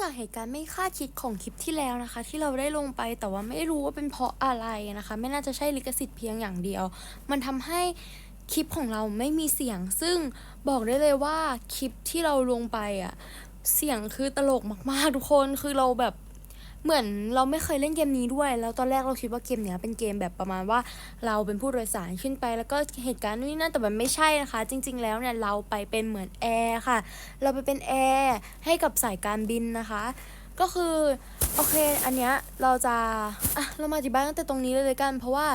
จากเหตุการณ์ไม่คาดคิดของคลิปที่แล้วนะคะ ที่เราได้ลงไปแต่ว่าไม่รู้ว่าเป็นเพราะอะไรนะคะ ไม่น่าจะใช่ลิขสิทธิ์เพียงอย่างเดียว มันทำให้คลิปของเราไม่มีเสียง ซึ่งบอกได้เลยว่าคลิปที่เราลงไปอะเสียงคือตลกมากๆทุกคนคือเราแบบ เหมือนเราไม่เคยเล่นเกมนี้ด้วย แล้วตอนแรกเราคิดว่าเกมเนี้ยเป็นเกมแบบประมาณว่าเราเป็นผู้โดยสารขึ้นไป แล้วก็เหตุการณ์นู่นนี่นั่นแต่มันไม่ใช่นะคะ จริง ๆ แล้วเนี่ยเราไปเป็นเหมือนแอร์ค่ะ เราไปเป็นแอร์ให้กับสายการบินนะคะ ก็คือโอเคอันเนี้ยเราจะอะเรามาอธิบายตั้งแต่ตรงนี้เลยเลยกัน เพราะว่า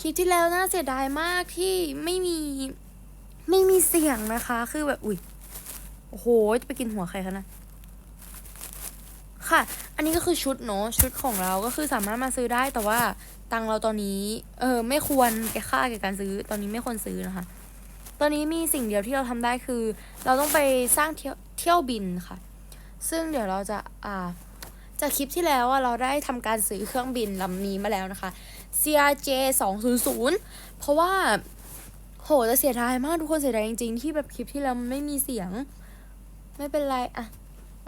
คลิปที่แล้วน่าเสียดายมากที่ไม่มีไม่มีเสียงนะคะ คือแบบ อุ้ยโอ้โห จะไปกินหัวใครคะนะ ค่ะ อันนี้ก็คือชุดเนาะชุดของเราก็คือสามารถมาซื้อได้แต่ว่าตังเราตอนนี้ เออไม่ควรแก่ค่าแก่การซื้อตอนนี้ไม่ควรซื้อนะคะ ตอนนี้มีสิ่งเดียวที่เราทำได้คือ เราต้องไปสร้างเที่ยวเที่ยวบินค่ะ ซึ่งเดี๋ยวเราจะอ่าจากคลิปที่แล้วอะเราได้ทำการซื้อเครื่องบินลำนี้มาแล้วนะคะ CRJ 200เพราะว่าโหจะเสียดายมากทุกคนเสียดายจริงๆ ที่แบบคลิปที่แล้วมันไม่มีเสียง ไม่เป็นไรอะ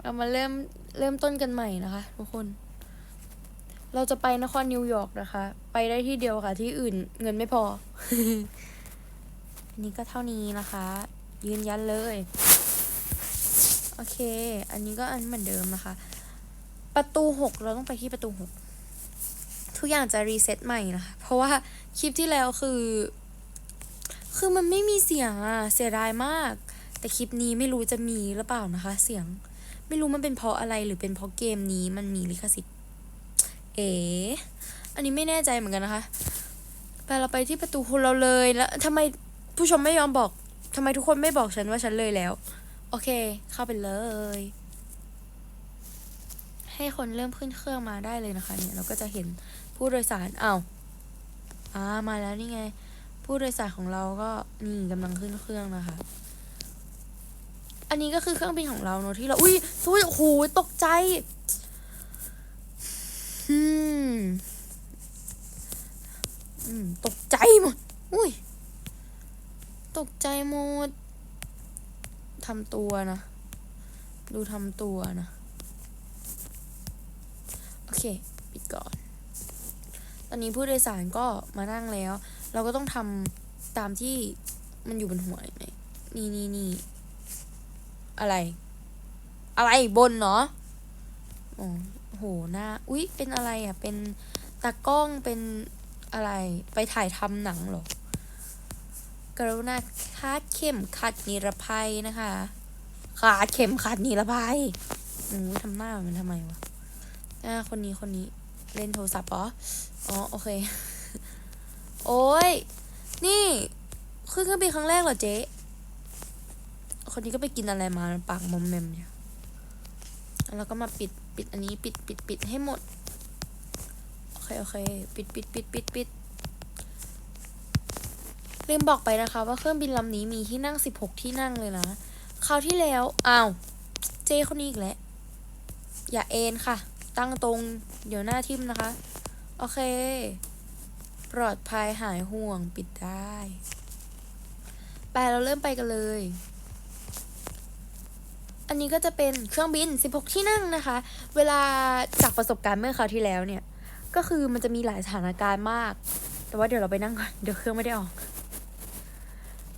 เรามาเริ่ม เริ่มต้นกันใหม่นะคะ ทุกคน เราจะไปนครนิวยอร์กนะคะ ไปได้ที่เดียวค่ะ ที่อื่นเงินไม่พอ อันนี้ก็เท่านี้นะคะ ยืนยันเลย โอเค อันนี้ก็อันเหมือนเดิมนะคะ ประตูหกเราต้องไปที่ประตูหกทุกอย่างจะรีเซ็ตใหม่นะคะ เพราะว่าคลิปที่แล้วคือ คือมันไม่มีเสียงอะเสียดายมาก แต่คลิปนี้ไม่รู้จะมีหรือเปล่านะคะ เสียง ไม่รู้มันเป็นเพราะอะไรหรือเป็นเพราะเกมนี้มันมีลิขสิทธิ์ เอ๋อันนี้ไม่แน่ใจเหมือนกันนะคะ ไปเราไปที่ประตูเราเลยแล้วทำไมผู้ชมไม่ยอมบอกทำไมทุกคนไม่บอกฉันว่าฉันเลยแล้ว โอเค เข้าไปเลย ให้คนเริ่มขึ้นเครื่องมาได้เลยนะคะ เนี่ยเราก็จะเห็นผู้โดยสารอ้าวอ่ามาแล้วนี่ไง ผู้โดยสารของเราก็นี่กำลังขึ้นเครื่องนะคะ อันนี้ก็คือเครื่องบินของเราเนอะที่เรา อุ้ยอุ้ยโอ้โหตกใจอืมอืม ตกใจหมด อุ้ย ตกใจหมดทำตัวนะ ดูทำตัวนะ โอเค ปิดก่อน ตอนนี้ผู้โดยสารก็มานั่งแล้ว เราก็ต้องทำตามที่มันอยู่บนหัวเนี่ยนี่นี่นี่ อะไร อะไรบนเนาะโอ๋อโหหน้าอุ๊ย เป็นอะไรอะ เป็นตากล้องเป็นอะไร ไปถ่ายทำหนังหรอกรุณาคาดเข็มขัดนิรภัยนะคะคาดเข็มขัดนิรภัยหนูทำหน้ามันทำไมวะอ่าคนนี้คนนี้เล่นโทรศัพท์เหรออ๋อ โอเค โอ้ย นี่ ขึ้นเครื่องบินครั้งแรกเหรอเจ๊ คนนี้ก็ไปกินอะไรมาปากมอมแมมเนี่ยแล้วก็มาปิดปิดอันนี้ปิดปิดปิดให้หมด โอเค โอเค ปิดปิดปิดปิดปิดลืมบอกไปนะคะว่าเครื่องบินลำนี้มีที่นั่งสิบหกที่นั่งเลยนะ คราวที่แล้ว อ้าว เจคนนี้อีกแล้ว อย่าเอ็นค่ะ ตั้งตรง เดี๋ยวหน้าทิมนะคะ โอเค ปลอดภัยหายห่วงปิดได้ ไปเราเริ่มไปกันเลย อันนี้ก็จะเป็นเครื่องบิน 16 ที่นั่งนะคะ เวลาจากประสบการณ์เมื่อคราวที่แล้วเนี่ย ก็คือมันจะมีหลายสถานการณ์มาก แต่ว่าเดี๋ยวเราไปนั่งก่อน เดี๋ยวเครื่องไม่ได้ออก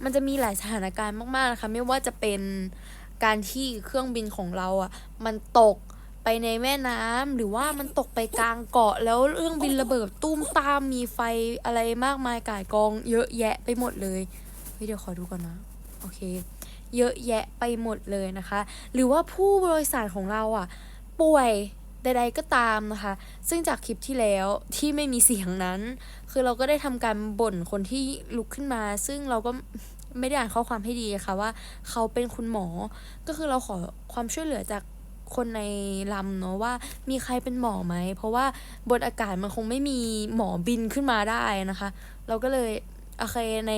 มันจะมีหลายสถานการณ์มากๆนะคะ ไม่ว่าจะเป็นการที่เครื่องบินของเราอะ มันตกไปในแม่น้ำหรือว่ามันตกไปกลางเกาะแล้วเครื่องบินระเบิดตุ้มตามมีไฟอะไรมากมายก่ายกอง เยอะแยะไปหมดเลย เดี๋ยวขอดูก่อนนะ โอเค เยอะแยะไปหมดเลยนะคะ หรือว่าผู้บริษัทของเราอะ ป่วยใดๆก็ตามนะคะ ซึ่งจากคลิปที่แล้วที่ไม่มีเสียงนั้น คือเราก็ได้ทำการบ่นคนที่ลุกขึ้นมา ซึ่งเราก็ไม่ได้อ่านข้อความให้ดีค่ะว่าเขาเป็นคุณหมอ ก็คือเราขอความช่วยเหลือจากคนในลำเนาะว่ามีใครเป็นหมอไหม เพราะว่าบนอากาศมันคงไม่มีหมอบินขึ้นมาได้นะคะ เราก็เลย โอเคใน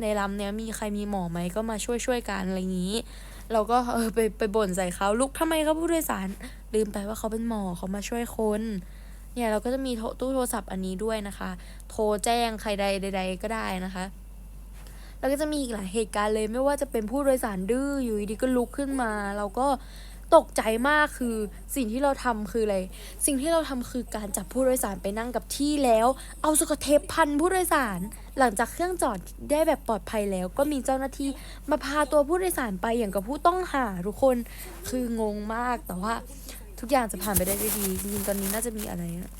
ในลำเนี้ยมีใครมีหมอไหมก็มาช่วยช่วยกันอะไรอย่างนี้ เราก็เออไปไปบ่นใส่เขาลุกทำไมครับผู้โดยสารลืมไปว่าเขาเป็นหมอเขามาช่วยคนเนี่ยเราก็จะมีโทรตู้โทรศัพท์อันนี้ด้วยนะคะ โทรแจ้งใครใดใด ๆ ก็ได้นะคะ แล้วก็จะมีอีกหลายเหตุการณ์เลยไม่ว่าจะเป็นผู้โดยสารดื้ออยู่ดีก็ลุกขึ้นมา เราก็ ตกใจมากคือสิ่งที่เราทำคืออะไร สิ่งที่เราทำคือการจับผู้โดยสารไปนั่งกับที่แล้ว เอาสกอเทปพันผู้โดยสาร หลังจากเครื่องจอดได้แบบปลอดภัยแล้ว ก็มีเจ้าหน้าที่มาพาตัวผู้โดยสารไปอย่างกับผู้ต้องหาทุกคนคืองงมากแต่ว่าทุกอย่างจะผ่านไปได้ด้วยดีจริงๆตอนนี้น่าจะมีอะไรอะ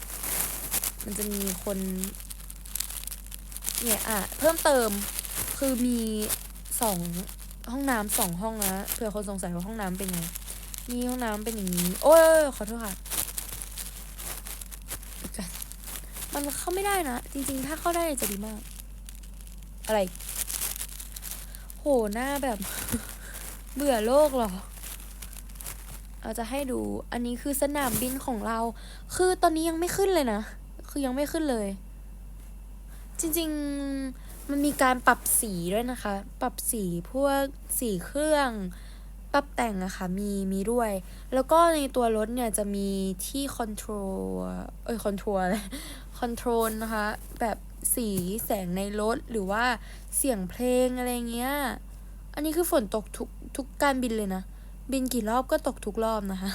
มันจะมีคนเนี่ยอะเพิ่มเติมคือมีสองห้องน้ำสองห้องนะเผื่อคนสงสัยว่าห้องน้ำเป็นไง นี่ห้องน้ำเป็นอย่างนี้ โอ้ยขอโทษค่ะ มันเข้าไม่ได้นะ จริง ๆ ถ้าเข้าได้จะดีมาก อะไร โหหน้าแบบ เบื่อโลกเหรอเราจะให้ดู อันนี้คือสนามบินของเรา คือตอนนี้ยังไม่ขึ้นเลยนะ คือยังไม่ขึ้นเลย จริง ๆ มันมีการปรับสีด้วยนะคะ ปรับสีพวกสีเครื่อง ปรับแต่งอะค่ะมีมีด้วย แล้วก็ในตัวรถเนี่ยจะมีที่คอนโทรลเอ้ยคอนโทรลอะไรคอนโทรลนะคะ แบบสีแสงในรถหรือว่าเสียงเพลงอะไรเงี้ย อันนี้คือฝนตกทุกทุกการบินเลยนะ บินกี่รอบก็ตกทุกรอบนะคะ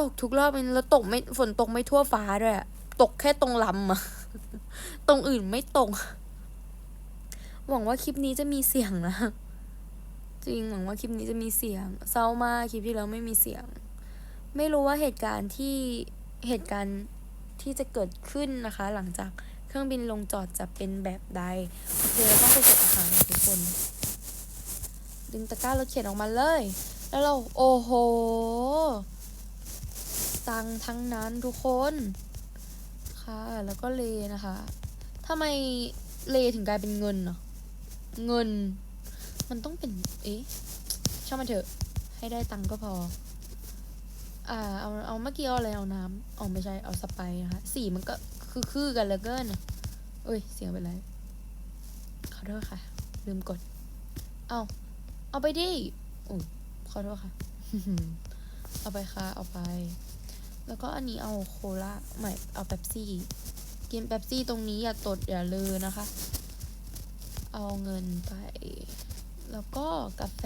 ตกทุกรอบเลยแล้วตกไม่ฝนตกไม่ทั่วฟ้าด้วยตกแค่ตรงลำอะตรงอื่นไม่ตก หวังว่าคลิปนี้จะมีเสียงนะ จริงหวังว่าคลิปนี้จะมีเสียง เศร้ามากคลิปที่แล้วไม่มีเสียง ไม่รู้ว่าเหตุการณ์ที่เหตุการณ์ที่จะเกิดขึ้นนะคะ หลังจากเครื่องบินลงจอดจะเป็นแบบใดโอเคเราต้องไปเก็บอาหารทุกคน ดึงตะกร้ารถเข็นออกมาเลย แล้วเราโอ้โหตังทั้งนั้นทุกคนค่ะแล้วก็เลนะคะทำไมเลถึงกลายเป็นเงินเนาะเงิน มันต้องเป็น เอ๊ะช่างมันเถอะ ให้ได้ตังก็พอ อ่า เอาเอาเมื่อกี้เอาอะไรเอาน้ำอ๋อไม่ใช่เอาสไปนะคะสีมันก็คือคือกันเหลือเกินอะเอ้ย เสียงเป็นไรขอโทษค่ะ ลืมกด เอาเอาไปดิโอ้ยขอโทษค่ะ เอาไปค่ะ เอาไป แล้วก็อันนี้เอาโคลาไม่เอาเป๊ปซี่ กินเป๊ปซี่ตรงนี้อย่าตดอย่าเลอนะคะ เอาเงินไป แล้วก็กาแฟ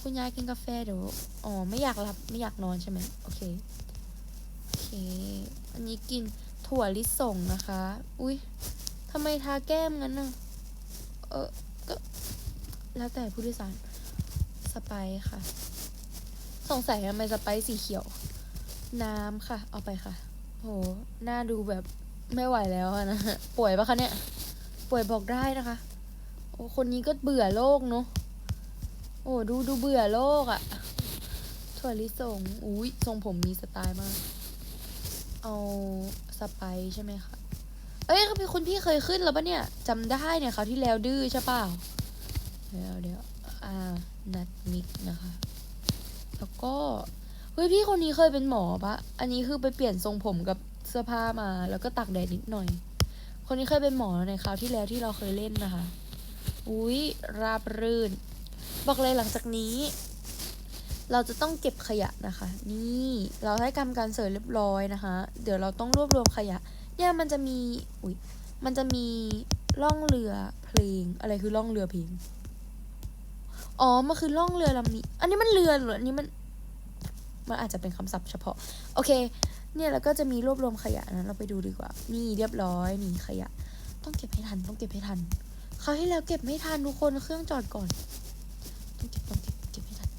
คุณยายกินกาแฟเดี๋ยวอ๋อไม่อยากหลับไม่อยากนอนใช่ไหมโอเคโอเค อันนี้กินถั่วลิสงนะคะ อุ้ยทำไมทาแก้มงั้นน่ะเออก็แล้วแต่ผู้โดยสารสไปค่ะ สงสัยทำไมสไปสีเขียว น้ำค่ะ เอาไปค่ะโหหน้าดูแบบไม่ไหวแล้วนะ ป่วยปะคะเนี่ย ป่วยบอกได้นะคะ โอ้คนนี้ก็เบื่อโลกเนาะโอ้ดูดูเบื่อโลกอะถั่วลิสงอุ้ยทรงผมมีสไตล์มาก เอาสไปใช่ไหมคะเอ้ยเป็นคนพี่เคยขึ้นแล้วปะเนี่ยจำได้เนี่ยเขาที่แล้วดื้อใช่เปล่าเดี๋ยวเดี๋ยวอ่านัดมิกนะคะ แล้วก็เฮ้ยพี่คนนี้เคยเป็นหมอปะอันนี้คือไปเปลี่ยนทรงผมกับเสื้อผ้ามา แล้วก็ตากแดดนิดหน่อย คนนี้เคยเป็นหมอในคราวที่แล้วที่เราเคยเล่นนะคะ อุ้ยราบรื่น บอกเลยหลังจากนี้ เราจะต้องเก็บขยะนะคะ นี่เราให้กรรมการเสริมเรียบร้อยนะคะ เดี๋ยวเราต้องรวบรวมขยะ เนี่ยมันจะมีอุ้ยมันจะมีล่องเรือเพลงอะไรคือล่องเรือเพลงอ๋อ มันคือล่องเรือลำนี้ อันนี้มันเรือหรืออันนี้มัน มันอาจจะเป็นคำศัพท์เฉพาะ โอเค เนี่ยแล้วก็จะมีรวบรวมขยะนะ เราไปดูดีกว่า นี่เรียบร้อย นี่ขยะ ต้องเก็บให้ทัน ต้องเก็บให้ทัน คราวที่แล้วเก็บไม่ทันทุกคนเครื่องจอดก่อนต้องเก็บต้องเก็บเก็บให้ทัน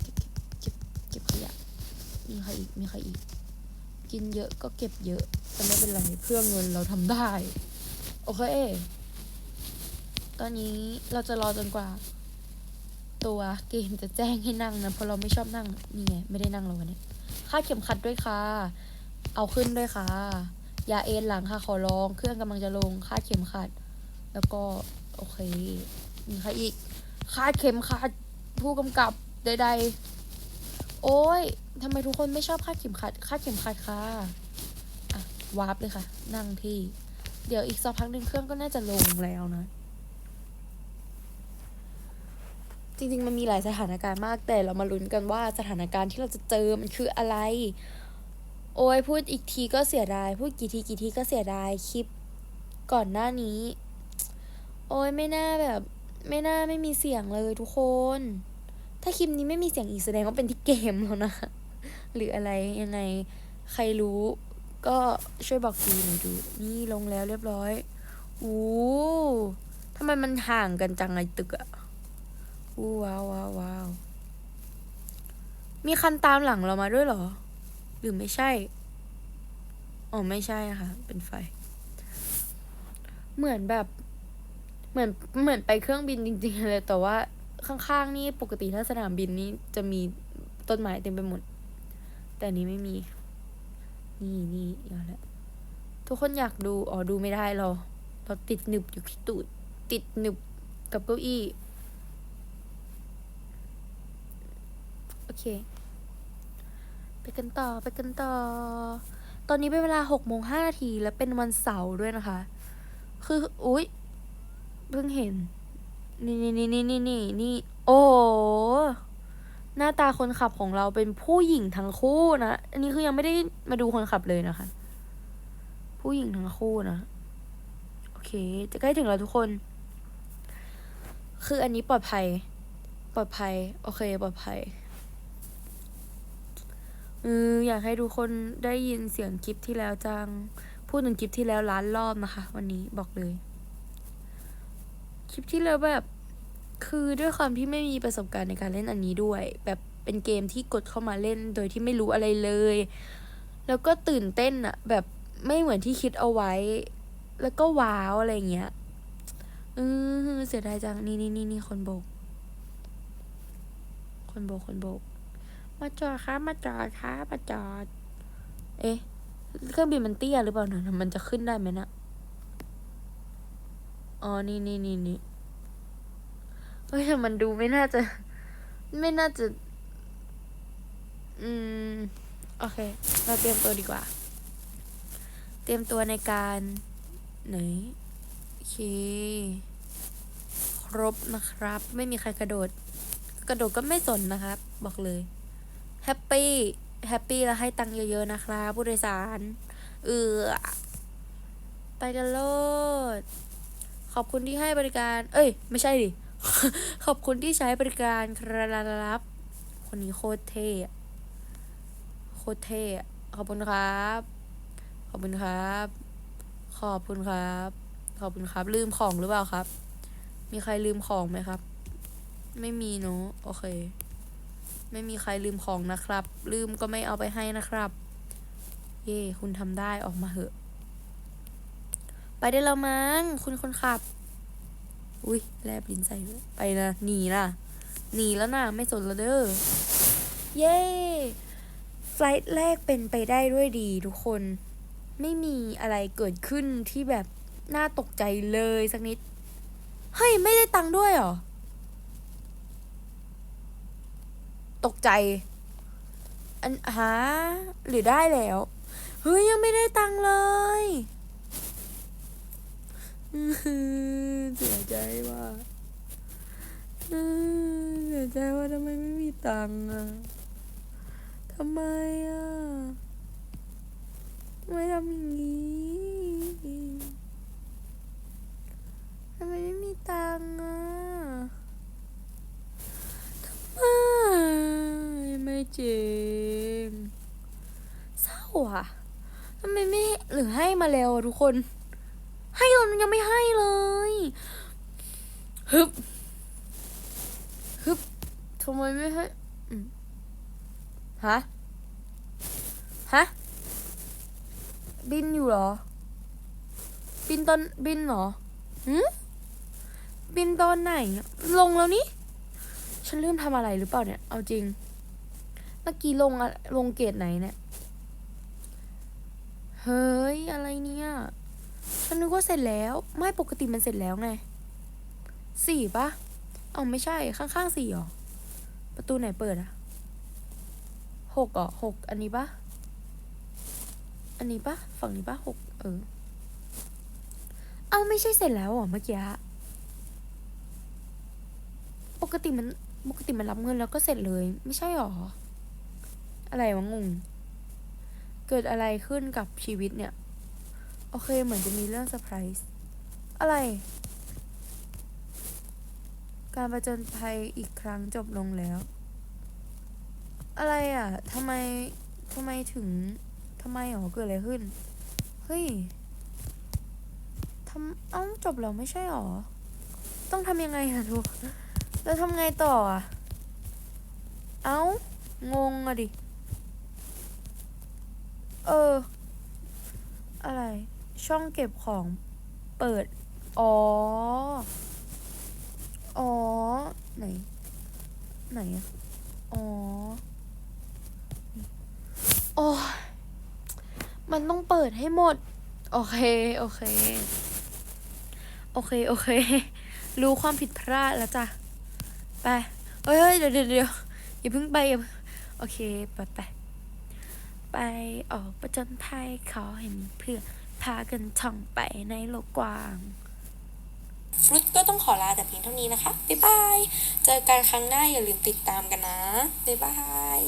เก็บเก็บเก็บเก็บเก็บขยะมีใครอีกมีใครอีก กินเยอะก็เก็บเยอะแต่ไม่เป็นไรเพื่อเงินเราทำได้ โอเค ตอนนี้เราจะรอจนกว่า ตัวเกมจะแจ้งให้นั่งนะเพราะเราไม่ชอบนั่งนี่ไงไม่ได้นั่งแล้ววันนี้ค่าเข็มขัดด้วยค่ะ เอาขึ้นด้วยค่ะ ยาเอ็นหลังค่ะขอร้อง เครื่องกำลังจะลงคาดเข็มขัด แล้วก็โอเค มีใครอีกคาดเข็มขัดผู้กำกับใดๆ โอ้ยทำไมทุกคนไม่ชอบคาดเข็มขัดคาดเข็มขัดค่ะอะวาร์ปเลยค่ะ นั่งที่ เดี๋ยวอีกสักพักหนึ่งเครื่องก็น่าจะลงแล้วนะ จริงๆ มันมีหลายสถานการณ์มากแต่เรามาลุ้นกันว่าสถานการณ์ที่เราจะเจอมันคืออะไร โอ้ยพูดอีกทีก็เสียดายพูดกี่ทีกี่ทีก็เสียดายคลิปก่อนหน้านี้ โอ้ยไม่น่าแบบ ไม่น่าไม่มีเสียงเลยทุกคน ถ้าคลิปนี้ไม่มีเสียงอีกแสดงว่าเป็นที่เกมแล้วนะ หรืออะไรยังไงใครรู้ก็ช่วยบอกทีหน่อยดู นี่ลงแล้วเรียบร้อยอู้ทำไมมันห่างกันจังไอตึกอะอู้ว้าวว้าวว้าวมีคันตามหลังเรามาด้วยเหรอ หรือไม่ใช่ อ๋อไม่ใช่ค่ะ เป็นไฟ เหมือนแบบ เหมือนเหมือนไปเครื่องบินจริงๆเลย แต่ว่าข้างๆนี่ปกติถ้าสนามบินนี่จะมีต้นไม้เต็มไปหมด แต่นี้ไม่มี นี่นี่เอาละทุกคนอยากดู อ๋อดูไม่ได้เรา เราติดหนึบอยู่ที่ตูด ติดหนึบกับเก้าอี้ โอเค ไปกันต่อไปกันต่อ ตอนนี้เป็นเวลาหกโมงห้านาทีและเป็นวันเสาร์ด้วยนะคะ คืออุ๊ยเพิ่งเห็น นี่นี่นี่นี่นี่นี่นี่โอ้หน้าตาคนขับของเราเป็นผู้หญิงทั้งคู่นะ อันนี้คือยังไม่ได้มาดูคนขับเลยนะคะ ผู้หญิงทั้งคู่นะ โอเค จะใกล้ถึงแล้วทุกคน คืออันนี้ปลอดภัย ปลอดภัย โอเค ปลอดภัย อออยากให้ทุกคนได้ยินเสียงคลิปที่แล้วจัง พูดถึงคลิปที่แล้วล้านรอบนะคะ วันนี้บอกเลย คลิปที่แล้วแบบ คือด้วยความที่ไม่มีประสบการณ์ในการเล่นอันนี้ด้วย แบบเป็นเกมที่กดเข้ามาเล่นโดยที่ไม่รู้อะไรเลย แล้วก็ตื่นเต้นอะแบบไม่เหมือนที่คิดเอาไว้ แล้วก็ว้าวอะไรเงี้ยเออเสียดายจัง นี่นี่นี่นี่คนโบก คนโบกคนโบก มาจอดครับมาจอดครับมาจอด เอ๊ะ เครื่องบินมันเตี้ยหรือเปล่านะมันจะขึ้นได้ไหมนะอ๋อ นี่นี่นี่นี่เฮ้ยแต่มันดูไม่น่าจะ ไม่น่าจะ อืม โอเค เราเตรียมตัวดีกว่า เตรียมตัวในการ ไหน โอเค ครบนะครับ ไม่มีใครกระโดด กระโดดก็ไม่สนนะครับ บอกเลย แฮปปี้แฮปปี้แล้วให้ตังค์เยอะๆนะครับผู้โดยสาร เออไปกันโลด ขอบคุณที่ให้บริการ เอ้ย ไม่ใช่ดิ ขอบคุณที่ใช้บริการครับ คนนี้โคตรเท่โคตรเท่ขอบคุณครับ ขอบคุณครับ ขอบคุณครับ ขอบคุณครับ ลืมของหรือเปล่าครับ มีใครลืมของไหมครับ ไม่มีเนอะโอเค ไม่มีใครลืมของนะครับ ลืมก็ไม่เอาไปให้นะครับ เย่คุณทำได้ออกมาเหอะ ไปได้แล้วมั้งคุณคนขับ อุ้ยแลบลิ้นใส่เลยไปนะหนีนะหนีแล้วนะไม่สนแล้วเด้อเย้ไฟลท์แรกเป็นไปได้ด้วยดีทุกคน ไม่มีอะไรเกิดขึ้นที่แบบน่าตกใจเลยสักนิด เฮ้ย ไม่ได้ตังค์ด้วยเหรอ ตกใจ อันหา หรือได้แล้ว เฮ้ย ยังไม่ได้ตังเลยเสียใจว่าเสียใจว่าทำไมไม่มีตังอะทำไมอะทำไมทำอย่างนี้ทำไมไม่มีตังอะทำไม ไม่เจ๋งเศร้าอะทำไมไม่หรือให้มาแล้วอะทุกคน ให้เรายังไม่ให้เลยฮึบฮึบทำไมไม่ให้อืมฮะฮะบินอยู่เหรอ บินตอนบินเหรอหืมบินตอนไหน ลงแล้วนี่ ฉันลืมทำอะไรหรือเปล่าเนี่ย เอาจริง มื่อกี้ลงอะลงเกตไหนเนี่ย เฮ้ย อะไรเนี่ย ฉันนึกว่าเสร็จแล้ว ไม่ปกติมันเสร็จแล้วไง สี่ปะเอาไม่ใช่ ข้างๆสี่หรอ ประตูไหนเปิดอะหกเหรอหกอันนี้ปะอันนี้ปะฝั่งนี้ปะหกเออ เอาไม่ใช่เสร็จแล้วเหรอเมื่อกี้ปกติมันปกติมันรับเงินแล้วก็เสร็จเลย ไม่ใช่หรอ อะไรวะงง เกิดอะไรขึ้นกับชีวิตเนี่ย โอเคเหมือนจะมีเรื่องเซอร์ไพรส์อะไร การประจนภัยอีกครั้งจบลงแล้ว อะไรอะทำไมทำไมถึงทำไมหรอเกิดอะไรขึ้น เฮ้ยทำเอ้าจบแล้วไม่ใช่หรอ ต้องทำยังไงอะทุกแล้วทำไงต่ออะเอ้างงอะดิ เออ อะไร ช่องเก็บของเปิด อ๋อ อ๋อ ไหน ไหนอะอ๋อโอ้มันต้องเปิดให้หมด โอเค โอเค โอเค โอเค รู้ความผิดพลาดแล้วจ้ะ ไป เฮ้ย เดี๋ยวเดี๋ยวเดี๋ยวอย่าเพิ่งไปอย่าเพิ่งโอเค ไปไป ไปออกประจนภัยขอเห็นเพื่อพากันท่องไปในโลกกว้างฟรุตก็ต้องขอลาแต่เพียงเท่านี้นะคะ บ๊ายบาย เจอกันครั้งหน้าอย่าลืมติดตามกันนะ บ๊ายบาย